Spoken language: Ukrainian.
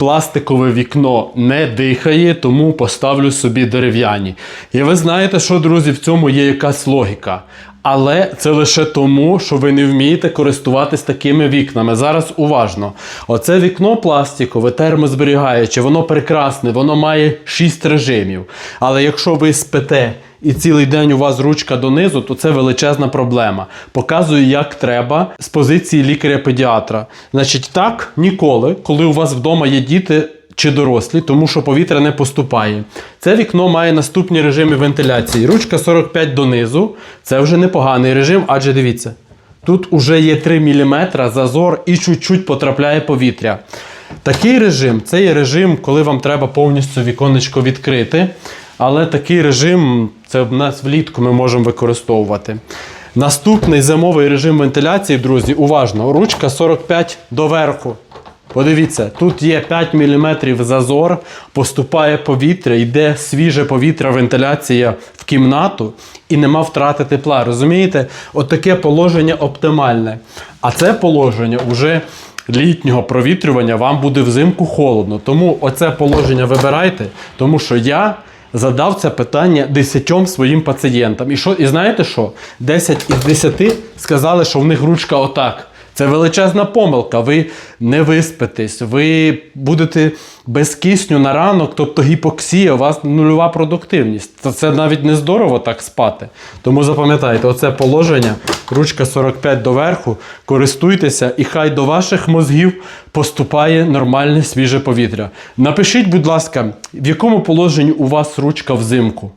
Пластикове вікно не дихає, тому поставлю собі дерев'яні. І ви знаєте, що, друзі, в цьому є якась логіка. Але це лише тому, що ви не вмієте користуватись такими вікнами. Зараз уважно. Оце вікно пластикове, термозберігаюче, воно прекрасне, воно має 6 режимів. Але якщо ви спите і цілий день у вас ручка донизу, то це величезна проблема. Показую, як треба з позиції лікаря-педіатра. Значить, так ніколи, коли у вас вдома є діти. Чи дорослі, тому що повітря не поступає. Це вікно має наступні режими вентиляції. Ручка 45 донизу. Це вже непоганий режим, адже дивіться, тут уже є 3 мм зазор і чуть-чуть потрапляє повітря. Такий режим це є режим, коли вам треба повністю віконечко відкрити. Але такий режим це в нас влітку ми можемо використовувати. Наступний зимовий режим вентиляції, друзі, уважно. Ручка 45 доверху. Подивіться, тут є 5 мм зазор, поступає повітря, йде свіже повітря, вентиляція в кімнату і нема втрати тепла. Розумієте? От таке положення оптимальне. А це положення вже літнього провітрювання вам буде взимку холодно. Тому оце положення вибирайте, тому що я. Задав це питання 10 своїм пацієнтам. І що, і знаєте що? 10 із 10 сказали, що в них ручка отак. Це величезна помилка. Ви не виспитесь, ви будете без кисню на ранок, тобто гіпоксія, у вас нульова продуктивність. Це, навіть не здорово так спати. Тому запам'ятайте, оце положення, ручка 45 доверху, користуйтеся, і хай до ваших мозгів поступає нормальне свіже повітря. Напишіть, будь ласка, в якому положенні у вас ручка взимку?